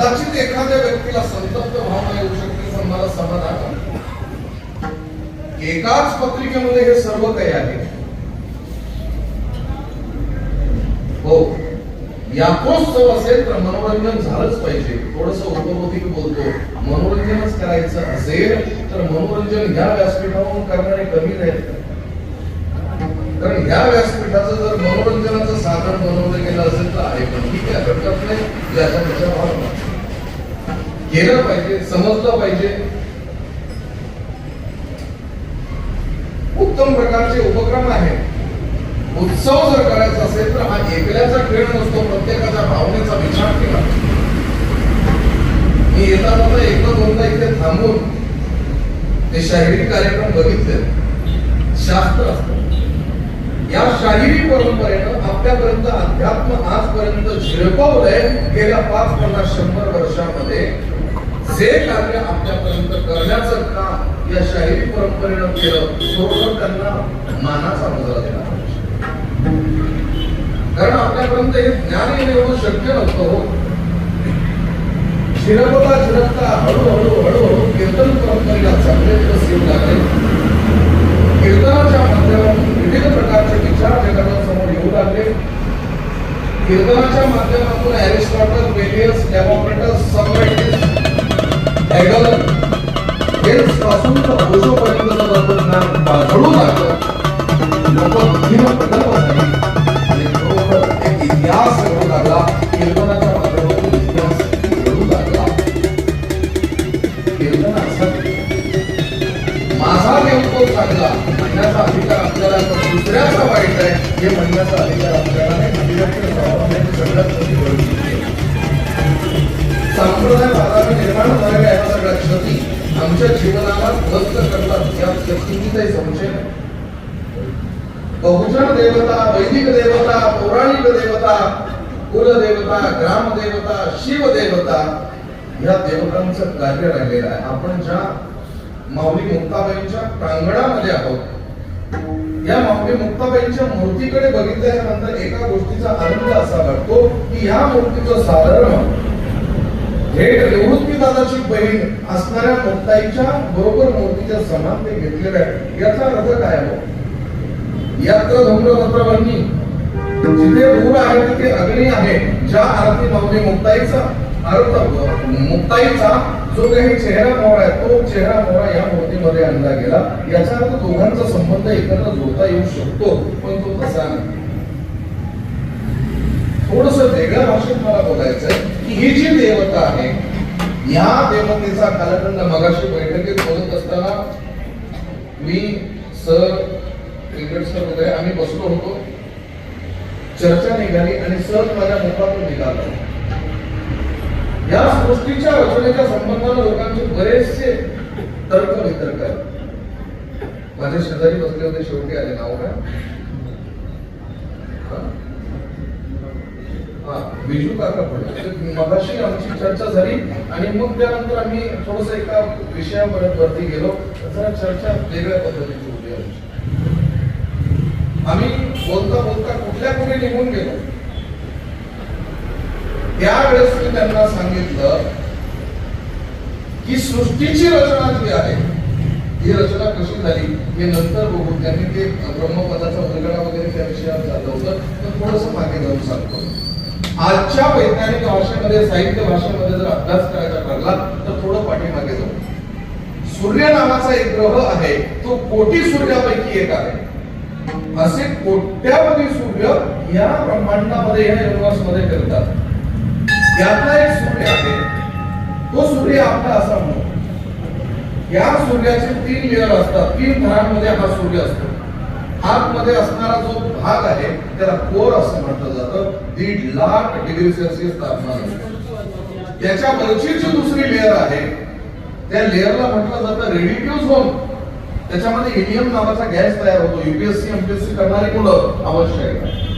कदाचित एखाद्या व्यक्तीला संतप्त भावना येऊ शकते पण मला समाधान एकाच पत्रिकेमध्ये हे सर्व काही आहे. हो यात्रोत्सव असेल तर मनोरंजन झालंच पाहिजे. थोडस उपरोधिक बोलतो. मनोरंजनच करायचं असेल तर मनोरंजन ह्या व्यासपीठावरून करणारे कमी नाहीत कारण ह्या व्यासपीठाचं जर मनोरंजनाचं साधन बनवलं गेलं असेल तर आहे पण ठीक आहे हरकत नाही. याचा केलं पाहिजे समजलं पाहिजे. उत्तम प्रकारचे उपक्रम आहेत. उत्सव जर करायचा असेल तर हा एकल्याचा खेळ नसतो प्रत्येकाच्या भावनेचा विचार केला. मी येता जाता एकदा दोनदा इथे थांबून ते शाहिरी कार्यक्रम बघितले. शास्त्र असतं. या शाहिरी परंपरेनं आपल्यापर्यंत अध्यात्म आजपर्यंत झिरपवलंय गेल्या पाच पन्नास शंभर वर्षामध्ये. जे कार्य आपल्यापर्यंत करण्याचं काम या शाहिरी परंपरेनं केलं थोडं त्यांना मानाचा मुजरा दिला कारण आपल्यापर्यंत हे ज्ञान येणं एवढं शक्य नव्हतं हो. शिरपता हळूहळू हळूहळू कीर्तन परंपरेला चांगले दिवस येऊ लागले. कीर्तनाच्या माध्यमातून विविध प्रकारचे विचार जगासमोर येऊ लागले. कीर्तनाच्या माध्यमातून अरिस्टॉटल बेलियस डेमोक्रेटस हेगल हेल्स तर ओशोपर्यंतचं तत्वज्ञान बाजळू लागलं. लोक आणि खरोखर एक इतिहास घडू लागला. कीर्तनाच्या माध्यमातून इतिहास घडू लागला. कीर्तन असं माझा चांगला. म्हणण्याचा अधिकार आपल्याला दुसऱ्याचा वाईट आहे. हे म्हणण्याचा अधिकार आपल्याला नाही. करणाऱ्या क्षती आमच्या जीवनाला ध्वस्त करतात. या यात काही संशय बहुजन देवता वैदिक देवता पौराणिक देवता कुलदेवता ग्रामदेवता शिवदेवता या देवतांचं कार्य राहिलेलं आहे. आपण ज्या माऊली मुक्ताबाईंच्या प्रांगणामध्ये आहोत या माऊली मुक्ताबाईंच्या मूर्तीकडे बघितल्यानंतर एका गोष्टीचा आनंद असा वाटतो की या मूर्तीचं साधारण थेट निवृत्ती दादाची बहीण असणाऱ्या मुक्ताईच्या बरोबर मूर्तीच्या समान ते घेतलेलं आहे याचा अर्थ काय हो यात्र धम्र तत्वनी जिथे दूर आहे तिथे अग्नी आहे ज्या आरती मावली मुक्ताईचा अर्थ मुक्ताईचा जो काही चेहरा मोहरा आहे तो चेहरा मोहरा या मूर्तीमध्ये आणला गेला. याचा अर्थ दोघांचा संबंध एकत्र जोडता येऊ शकतो पण तो तसा नाही. थोडस वेगळ्या भाषेत मला बोलायचंय आहे की ही जी देवता आहे या देवतेचा कालखंड मगाशी बैठकीत बोलत असताना मी सर क्रिकेट सर वगैरे आम्ही बसलो होतो. चर्चा निघाली आणि सर माझ्या मुखातून निघाला. या सृष्टीच्या रचनेच्या संबंधाने लोकांचे बरेचसे तर्क वितर्क माझे शेजारी बसले होते शेवटी आले नाव काय हा? हा, बिजू काका पण. मगाशी आमची चर्चा झाली आणि मग त्यानंतर आम्ही थोडस एका विषयापर्यंत वरती गेलो. जरा चर्चा वेगळ्या पद्धतीची होती आमची. आम्ही बोलता बोलता कुठल्या कुठे निघून गेलो. त्यावेळेस मी त्यांना सांगितलं की सृष्टीची रचना जी आहे ही रचना कशी झाली हे नंतर बघू त्यांनी ते ब्रह्मपदाचा उलगडा वगैरे त्या विषयावर झालं होतं. तर थोडस मागे जाऊन सांगतो. आजच्या वैज्ञानिक भाषेमध्ये साहित्य भाषेमध्ये जर अभ्यास करायचा ठरला तर थोडं पाठीमागे जाऊ. सूर्य नावाचा एक ग्रह आहे तो कोटी सूर्यापैकी एक आहे. असे कोट्यावधी सूर्य या ब्रह्मांडामध्ये या युनिवर्समध्ये फिरतात. त्यातला एक सूर्य आहे. तो सूर्य आपला असा म्हणून. या सूर्याचे तीन लेअर असतात. तीन थरांमध्ये हा सूर्य असतो. आतमध्ये असणारा जो भाग आहे त्याला कोर असं म्हटलं जातं. दीड लाख डिग्री सेल्सिअस तापमान असतं त्याच्या वरची जी दुसरी लेअर आहे त्या लेअरला म्हटलं जातं रेडिटिव्ह झोन त्याच्यामध्ये हिलियम नावाचा गॅस तयार होतो. युपीएससी एमपीएससी करणारी मुलं आवश्यक आहे.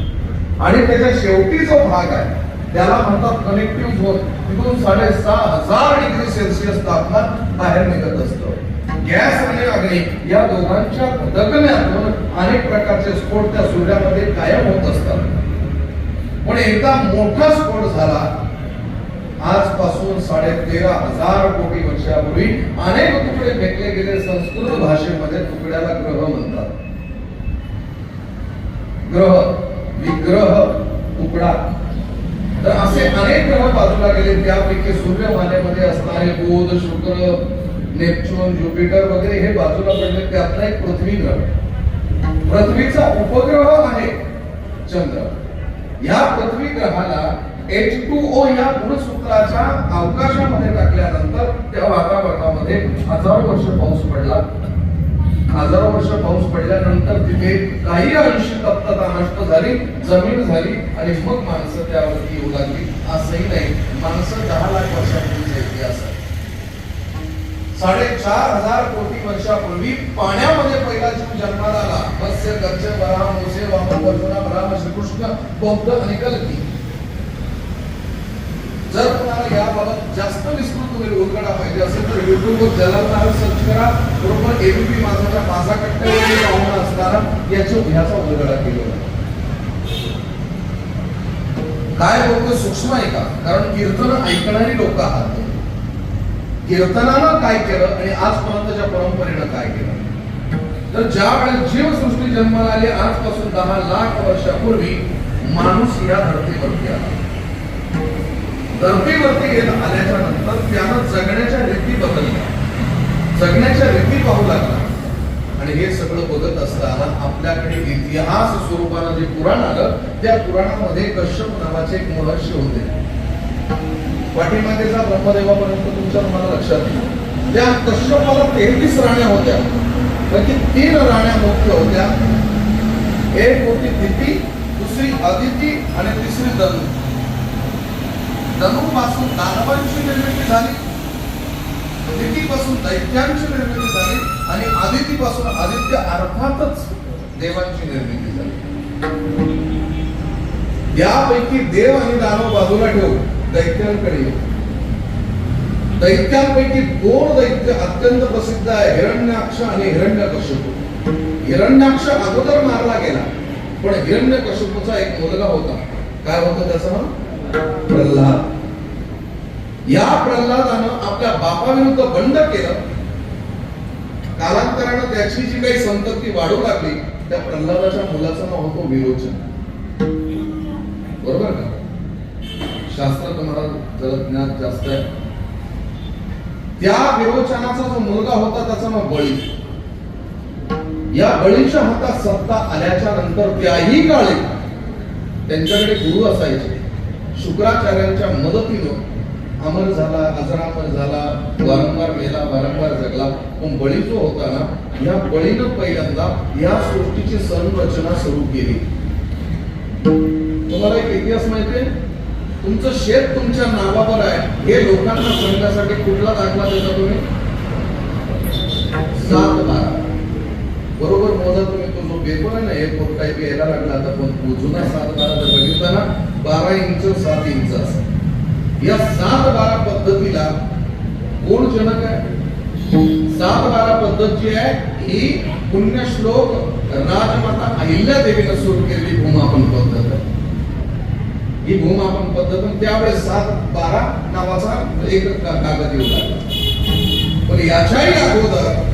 आणि त्याच्या शेवटी जो भाग आहे त्याला म्हणतात कनेक्टिव्ह झोन तिथून साडेसहा हजार डिग्री सेल्सिअस तापमान बाहेर निघत असतं. गॅस आणि अग्नी या दोघांच्या धडकण्यातून अनेक प्रकारचे स्फोट त्या सूर्यामध्ये कायम होत असतात. पण एकदा मोठा स्फोट झाला आजपासून साडे तेरा हजार कोटी वर्षापूर्वी अनेक तुकडे फेकले गेले संस्कृत भाषेमध्ये तुकड्याला ग्रह म्हणतात. ग्रह विग्रह तुकडा. तर असे अनेक ग्रह बाजूला गेले त्यापैकी सूर्यमालेमध्ये असणारे बुध शुक्र नेपच्यून ज्युपिटर वगैरे हे बाजूला पडले त्यातला एक पृथ्वी ग्रह पृथ्वीचा उपग्रह आहे चंद्र. या पृथ्वी ग्रहाला एच टू ओ या गुणसूत्राच्या अवकाशामध्ये टाकल्यानंतर त्या वातावरणामध्ये हजारो वर्ष पाऊस पडला. हजारो वर्ष पाऊस पडल्यानंतर तिथे काही अंशी तप्तता नष्ट झाली जमीन झाली आणि मग माणसं त्यावरती येऊ लागली. असंही नाही. माणसं दहा लाख वर्षापूर्वीचा इतिहास आहे. साडेचार हजार कोटी वर्षापूर्वी पाण्यामध्ये पहिला जीव जन्माला आला. मत्स्य गच्छ बरा मोसे वामन वर्जुना राम श्रीकृष्ण बौद्ध आणि कल्की. जर तुम्हाला याबाबत जास्त विस्तृत तुम्ही उलगडा पाहिजे असेल तर युट्यूबवर जलाल सर्च करा. बरोबर एबीपी माझा माझा कट्ट्यावरती पाहुणा असणारा. याच्या ह्याचा उलगडा केलेला आहे. काय लोक सूक्ष्म आहे का? कारण कीर्तन ऐकणारी लोक आहात. कीर्तनानं काय केलं आणि आजपर्यंतच्या परंपरेनं काय केलं? तर ज्या वेळेस जीवसृष्टी जन्माला आली आजपासून दहा लाख वर्षापूर्वी माणूस या धर्तीवरती आला. धर्तीवरती येत आल्याच्यानंतर त्यानं जगण्याच्या रीती बदलल्या. जगण्याच्या रीती पाहू लागला. आणि हे सगळं बघत असताना आपल्याकडे इतिहास स्वरूपानं जे पुराण आलं त्या पुराणामध्ये कश्यप नावाचे एक महर्षी होते. पाठीमागेचा ब्रह्मदेवापर्यंत तुमच्या मला लक्षात येईल. त्या कश्यपाला तेहतीस राण्या होत्या. पैकी तीन राण्या मुख्य होत्या. एक होती दिती दुसरी अदिती आणि तिसरी धनु धनुपासून दानवांची निर्मिती झाली. दितीपासून दैत्यांची निर्मिती झाली आणि आदितीपासून आदित्य अर्थातच देवांची निर्मिती झाली. यापैकी देव आणि दानव बाजूला ठेवू दैत्यांकडे दैत्यांपैकी दोन दैत्य अत्यंत प्रसिद्ध आहे हिरण्याक्ष आणि हिरण्यकश्यप हिरण्याक्ष अगोदर मारला गेला पण हिरण्यकश्यपूचा एक मुलगा होता काय होतं त्याचं प्रल्हाद या प्रल्हादानं आपल्या बापाविरुद्ध बंड केलं कालांतरानं त्याची जी काही संतती वाढू लागली त्या प्रल्हादाच्या मुलाचं नाव होतो विरोचन बरोबर का शास्त्र तुम्हाला जरा ज्ञान जास्त आहे. त्या विरोचनाचा जो मुलगा होता त्याचं नाव बळी. या बळीच्या हातात सत्ता आल्याच्यानंतर त्याही काळी त्यांच्याकडे गुरु असायचे. शुक्राचार्यांच्या मदतीनं अमर झाला अजरामर झाला वारंवार मेला वारंवार जगला. पण बळी जो होता ना या बळीनं पहिल्यांदा या सृष्टीची संरचना सुरू केली. तुम्हाला एक इतिहास माहिती तुमचं शेत तुमच्या नावावर आहे. हे लोकांना सांगण्यासाठी कुठला दाखला देता तुम्ही? सात बारा. बरोबर मोजा तुम्ही. तो जो पेपर आहे ना एक टाईप यायला लागला आता पण जुना सात बारा? जर बघितला ना बारा इंच सात इंच या सात बारा पद्धतीला कोण जनक आहे? सात बारा पद्धत जी आहे ही पुण्यश्लोक राजमाता अहिल्या देवीनं सुरू केलेली भूमापन पद्धत आहे. ही भूमापन पद्धत त्यावेळेस सात बारा नावाचा एक कागद येऊ लागला पण याच्याही अगोदर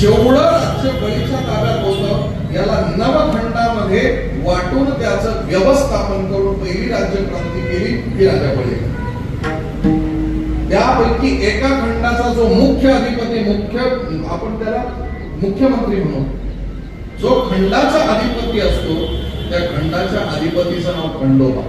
जेवढं राज्य बळीच्या ताब्यात होत याला नवखंडामध्ये वाटून त्याचं व्यवस्थापन करून पहिली राज्य क्रांती केली ही राजा बळी त्यापैकी एका खंडाचा जो मुख्य अधिपती मुख्य आपण त्याला मुख्यमंत्री म्हणू. जो खंडाचा अधिपती असतो त्या खंडाच्या अधिपतीचं नाव खंडोबा.